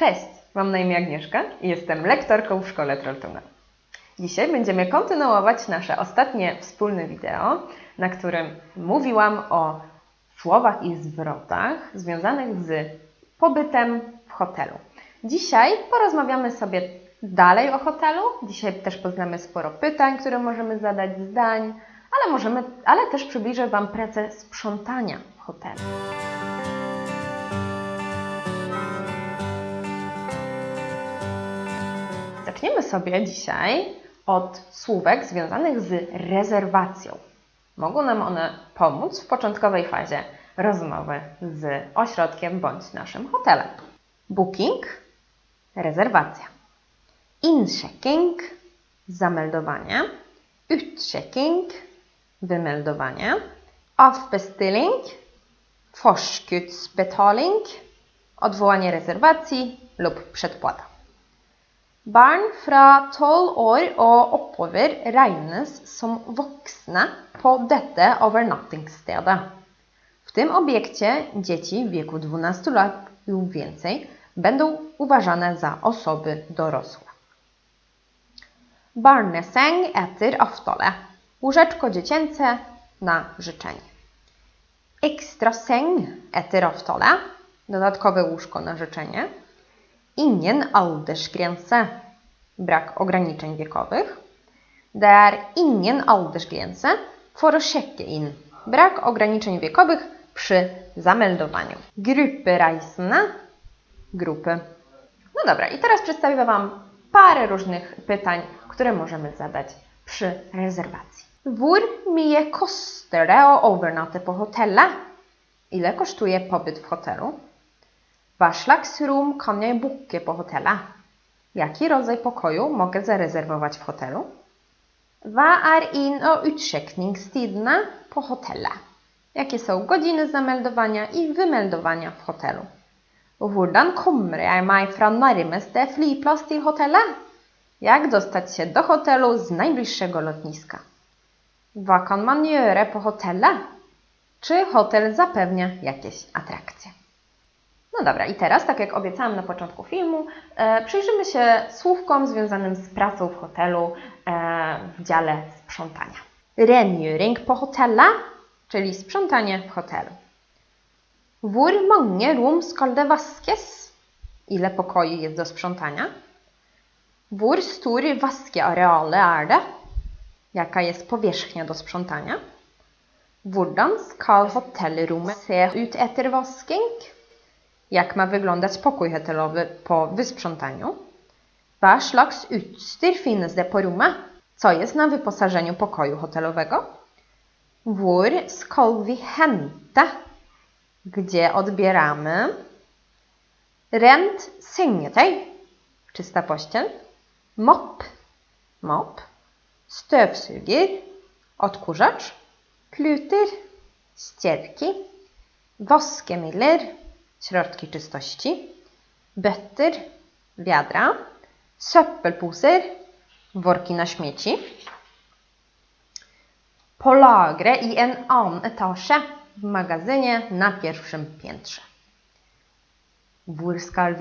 Cześć, mam na imię Agnieszka i jestem lektorką w szkole Trolltuna. Dzisiaj będziemy kontynuować nasze ostatnie wspólne wideo, na którym mówiłam o słowach i zwrotach związanych z pobytem w hotelu. Dzisiaj porozmawiamy sobie dalej o hotelu. Dzisiaj też poznamy sporo pytań, które możemy zadać, zdań, ale, możemy, ale też przybliżę Wam pracę sprzątania w hotelu. Zaczniemy sobie dzisiaj od słówek związanych z rezerwacją. Mogą nam one pomóc w początkowej fazie rozmowy z ośrodkiem bądź naszym hotelem. Booking, rezerwacja. Inchecking, zameldowanie. Utchecking, wymeldowanie. Avbestilling, forskuddsbetaling, odwołanie rezerwacji lub przedpłata. Barn fra 12 år og oppover regnes som voksne på dette overnattingsstedet. W tym obiekcie dzieci w wieku 12 lat lub więcej będą uważane za osoby dorosłe. Barneseng etter aftale. Łóżeczko dziecięce na życzenie. Ekstra seng etter aftale. Dodatkowe łóżko na życzenie. Ingen aldersgrense. Brak ograniczeń wiekowych. Det er ingen aldersgrense for å sjekke inn. Brak ograniczeń wiekowych przy zameldowaniu. Gruppereisende. Grupy. No dobra, i teraz przedstawię Wam parę różnych pytań, które możemy zadać przy rezerwacji. Hvor mye koster det å overnatte på hotellet? Ile kosztuje pobyt w hotelu? Hva slags rom kan jeg booke på hotellet? Jaki rodzaj pokoju mogę zarezerwować w hotelu? Hva er inn- og utsjekkingstidene på hotellet? Jakie są godziny zameldowania i wymeldowania w hotelu? Hvordan kommer jeg meg fra nærmeste flyplass til hotellet? Jak dostać się do hotelu z najbliższego lotniska? Hva kan man gjøre på hotellet? Czy hotel zapewnia jakieś atrakcje? No dobra, i teraz, tak jak obiecałam na początku filmu, e, przyjrzymy się słówkom związanym z pracą w hotelu e, w dziale sprzątania. Rengjøring på hotellet, czyli sprzątanie w hotelu. Hvor mange rom skal det vaskes? Ile pokoi jest do sprzątania? Hvor stor vaskeareale er det? Jaka jest powierzchnia do sprzątania? Hvordan skal hotellrommet se ut etter vasking? Jak ma wyglądać pokój hotelowy po wysprzątaniu? Hva slags utstyr finnes det på rommet? Co jest na wyposażeniu pokoju hotelowego? Hvor skal vi hente? Gdzie odbieramy? Rent sengetøy. Czysta pościel. Mopp. Mop. Støvsuger. Odkurzacz. Kluter. Ścierki. Vaskemidler. Środki czystości. Bøtter. Wiadra. Søppelposer. Worki na śmieci. På lagret i en annen etasje. W magazynie na pierwszym piętrze. Hvor skal?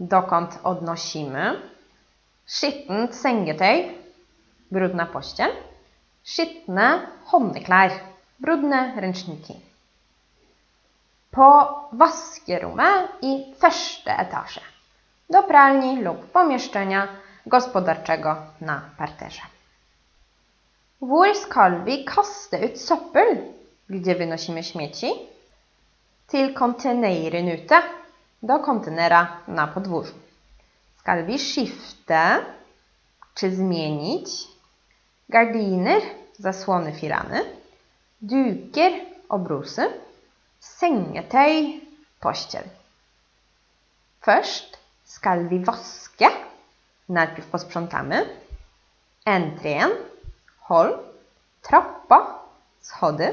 Dokąd odnosimy? Skittent sengetøy. Brudna pościel. Skitne håndklær. Brudne ręczniki. Po vaskerommet i første etasje. Do pralni lub pomieszczenia gospodarczego na parterze. Hvor skal vi kaste ut? Gdzie wynosimy śmieci? Til containeren ute. Do kontenera na podwórzu. Skal vi? Czy zmienić? Gardiner, zasłony firany. Duker, obrusy. Sengetøy, pościel. Først skal vi vaske. Najpierw posprzątamy. Entrien, hall. Trappa, schody.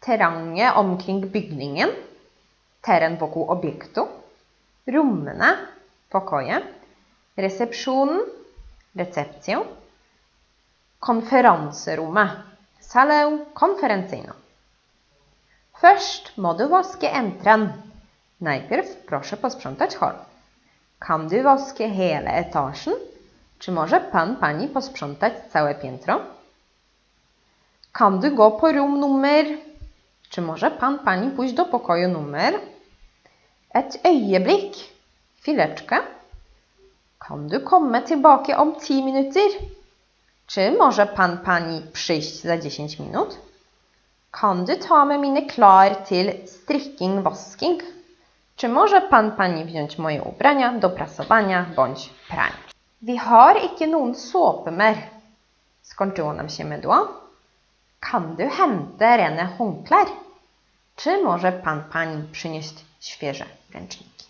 Terranget omkring bygningen. Teren wokół obiektu. Rommene, pokoje. Resepsjonen, recepcję. Konferanserommet, salę konferencyjną. Først må du vaske entren. Najpierw proszę posprzątać hol. Kan du vaske hele etagen? Czy może pan, pani posprzątać całe piętro? Kan du gå på rom nummer? Czy może pan, pani pójść do pokoju numer? Et øyeblikk. Chwileczkę. Kan du komme tilbake om 10 minuter? Czy może pan, pani przyjść za 10 minut? Kan du ta med mine klær til strikking? Czy może pan, pani wziąć moje ubrania do prasowania bądź prania? Vi har ikke noen såpe mer. Skończyło nam się mydło. Kan du hente rene håndklær? Czy może pan, pani przynieść świeże ręczniki?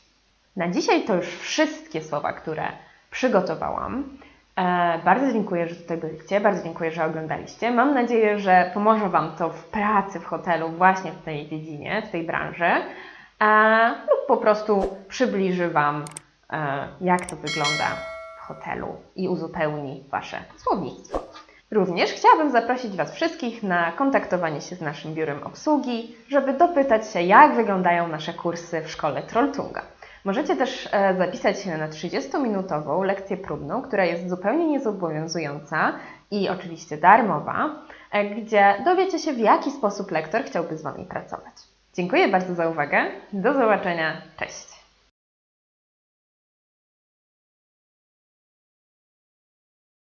Na dzisiaj to już wszystkie słowa, które przygotowałam. E, bardzo dziękuję, że tutaj byliście, bardzo dziękuję, że oglądaliście. Mam nadzieję, że pomoże Wam to w pracy w hotelu właśnie w tej dziedzinie, w tej branży e, lub po prostu przybliży Wam, e, jak to wygląda w hotelu i uzupełni Wasze słownictwo. Również chciałabym zaprosić Was wszystkich na kontaktowanie się z naszym biurem obsługi, żeby dopytać się, jak wyglądają nasze kursy w szkole Trolltunga. Możecie też e, zapisać się na 30-minutową lekcję próbną, która jest zupełnie niezobowiązująca i oczywiście darmowa, e, gdzie dowiecie się, w jaki sposób lektor chciałby z Wami pracować. Dziękuję bardzo za uwagę. Do zobaczenia. Cześć!